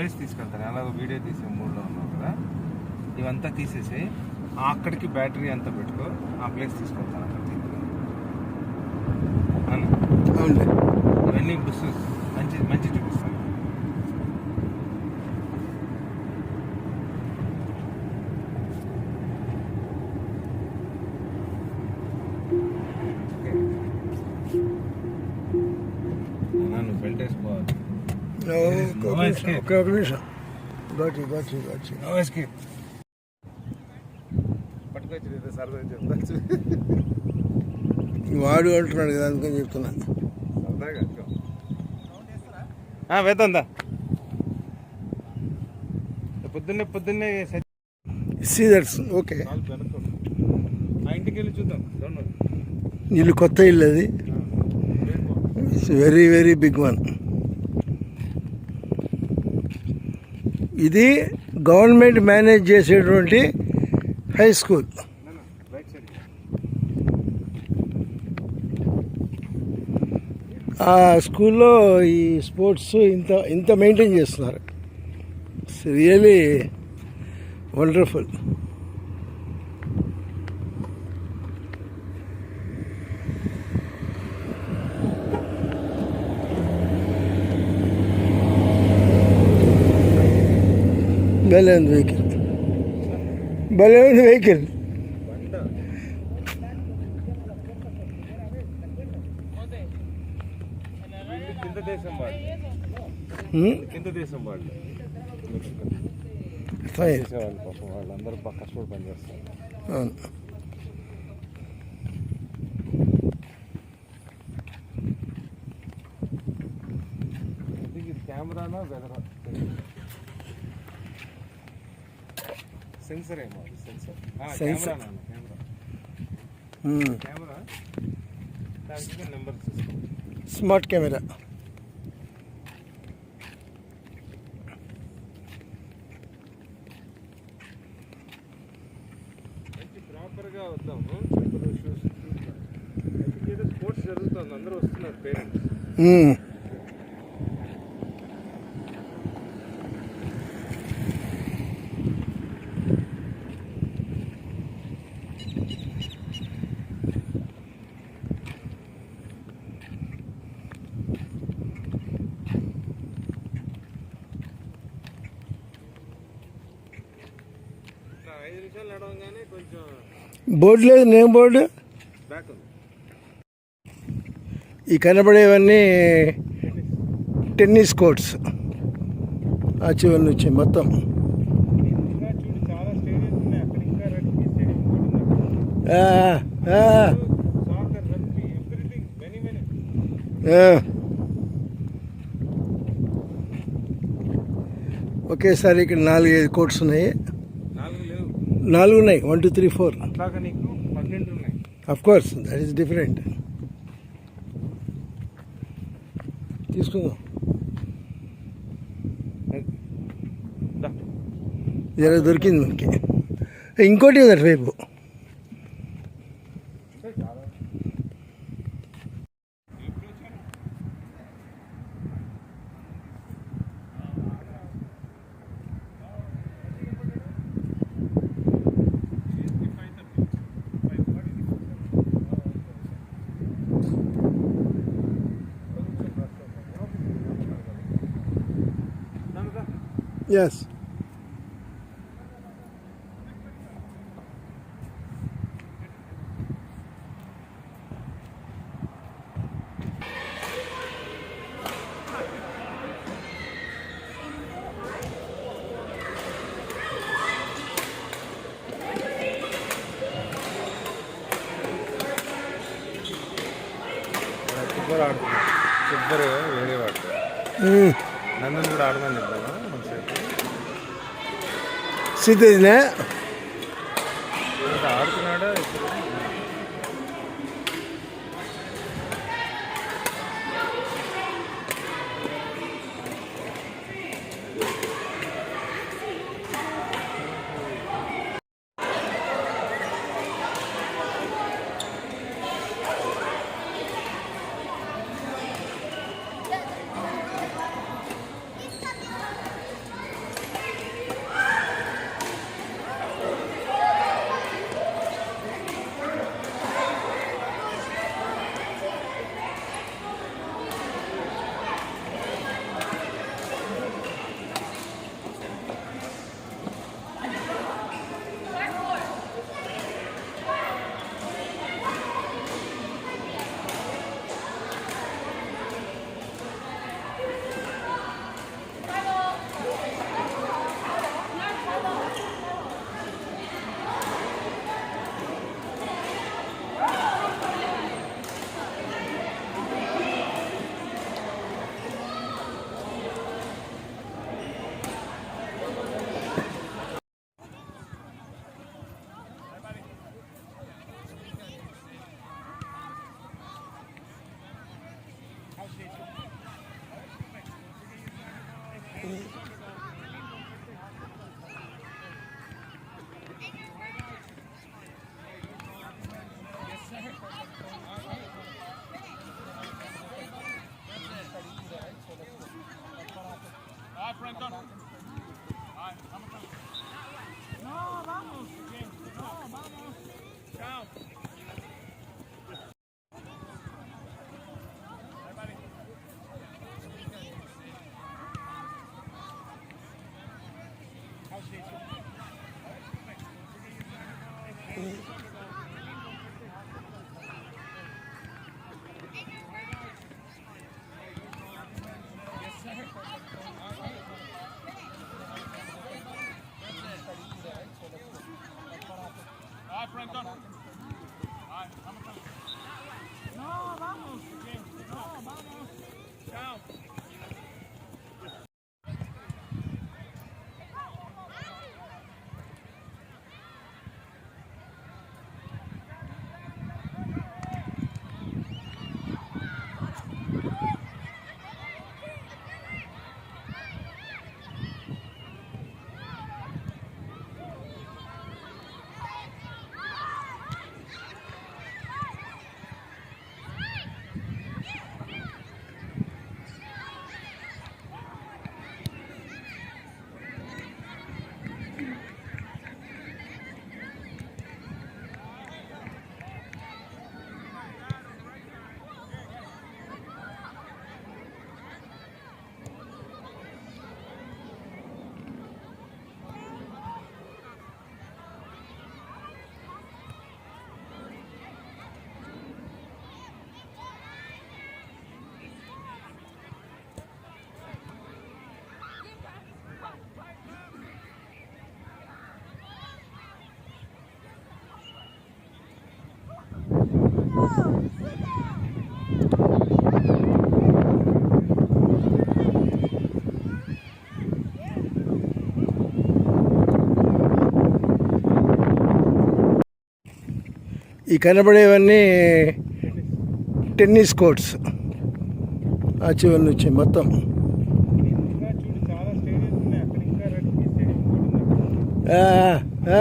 Place తీసుకెళ్తాను. అలా video తీసే మూడ్లో ఉన్నావు కదా. ఇవంతా తీసేసి అక్కడికి బ్యాటరీ అంతా పెట్టుకో ఆ ప్లేస్ తీసుకెళ్తాను? అవునులే. ఇవన్నీ బుస్ మంచి మంచి చూపిస్తాను. No escape. ఒక్క నిమిషం గాచి గాచి గాచి నో ఎస్కేప్ పట్టుకొచ్చి ఏదో సరదా చెప్తా వాడు అంటున్నాడు కదా అందుకని చెప్తున్నా. వేద్దా పొద్దున్నే పొద్దున్నే సెట్ సీదర్స్ ఓకే. ఆ ఇంటికి వెళ్ళి చూద్దాం. ఇల్లు కొత్త ఇల్లు అది. It's very very big one ఇది గవర్నమెంట్ మేనేజ్ చేసేటువంటి హై స్కూల్. ఆ స్కూల్లో ఈ స్పోర్ట్స్ ఇంత ఇంత మెయింటైన్ చేస్తున్నారు. రియలీ వండర్ఫుల్ భలే ఉంది వెహికల్. భలే ఉంది వెహికల్ వాళ్ళందరూ బాగా కష్టపడి పనిచేస్తారు అవును. కెమెరానా వెదరా సెన్సర్ ఏమో sensor Sensor. Camera number smart camera. ప్రాపర్గా వద్దాము. చెప్పులు షూస్ స్పోర్ట్స్ జరుగుతుంది అందరూ వస్తున్నారు పేరెంట్స్. బోర్డు లేదు నేమ్ బోర్డు. ఈ కనబడేవన్నీ టెన్నిస్ కోర్ట్స్. ఆ చివరి నుంచి మొత్తం. ఒకేసారి ఇక్కడ నాలుగైదు కోర్ట్స్ ఉన్నాయి. నాలుగు ఉన్నాయి వన్ టూ త్రీ ఫోర్ అట్లాగా నీకు పన్నెండు ఉన్నాయి. Of course that is different తీసుకుందాం. జర దొరికింది మనకి. ఇంకోటి ఉంది అటువైపు Yes. Hmm. నందన్ కూడా ఆడమని చెప్తాను ఇంకా ఆడుతున్నాడా? ఇప్పుడు Vai, Francão. Vai, vamos, No, vamos. No, vamos. Chao. Rugby stadium కూడా ఉంది ఆ,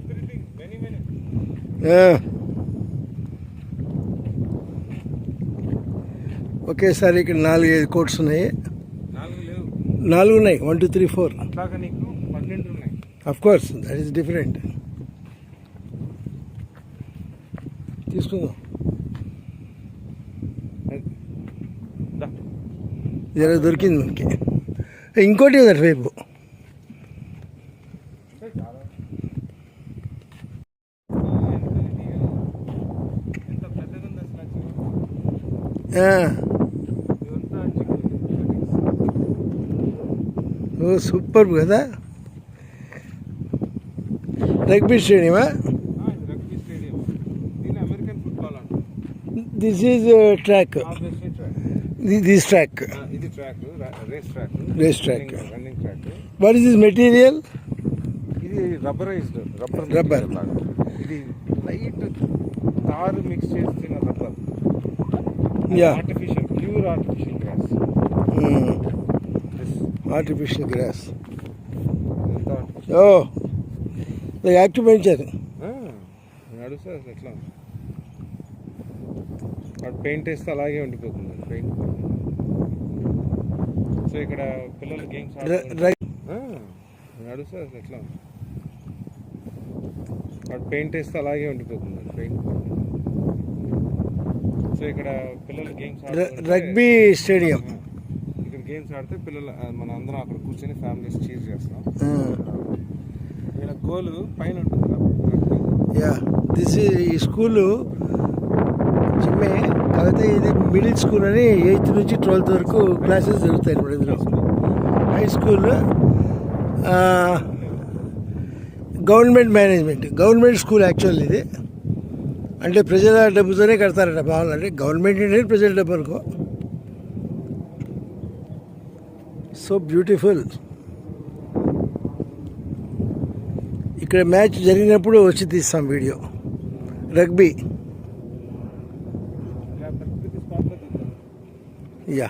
ఎవ్రీథింగ్ మెనీ మెనీ ఆ. ఒకేసారి ఇక్కడ నాలుగైదు కోర్ట్స్ ఉన్నాయి. నాలుగు నాలుగు ఉన్నాయి. One two three four of course that is different తీసుకుందాం. జర దొరికింది మనకి. ఇంకోటి ఉంది అటువైపు చాలా ఓ సూపర్ కదా రగ్బీ స్టేడియమా రగ్బీ స్టేడియం దీని అమెరికన్ ఫుట్బాల్ అంటారు this is track obviously track this track ఇది track race track Race track. Running track what is this material ఇది రబ్బరైజ్డ్ రబ్బర్ Rubber. ఇది లైట్ తారు మిక్స్ చేసిన rubber Yeah. Artificial pure artificial grass artificial grass ఓ నడుస్తుంది అసలు ఎట్లా వాడు paint వేస్తే అలాగే ఉండిపోతుంది పెయింట్. సో ఇక్కడ పిల్లలు గేమ్స్ నడుస్తుంది అసలు ఎట్లా వాడు పెయింట్ వేస్తే అలాగే ఉండిపోతుంది పెయింట్. సో ఇక్కడ పిల్లలు గేమ్స్ రగ్బీ స్టేడియం. గేమ్స్ ఆడితే పిల్లలు మన అందరం అక్కడ కూర్చొని ఫ్యామిలీస్ చీజ్ చేస్తాం వీళ్ళ గోల్ పైన ఉంటుంది. యా దిస్ ఈ స్కూలు చిమ్మే కాకపోతే ఇది మిడిల్ స్కూల్ అని ఎయిత్ నుంచి ట్వెల్త్ వరకు క్లాసెస్ జరుగుతాయి ఇప్పుడు ఇందులో. High school government management government school actual ఇది. అంటే ప్రజల డబ్బుతోనే కడతారట బాగుందంటే గవర్నమెంట్ అంటే ప్రజల డబ్బు అనుకో. So beautiful. ఇక్కడ మ్యాచ్ జరిగినప్పుడు వచ్చి తీస్తాం వీడియో. రగ్బీ. యా.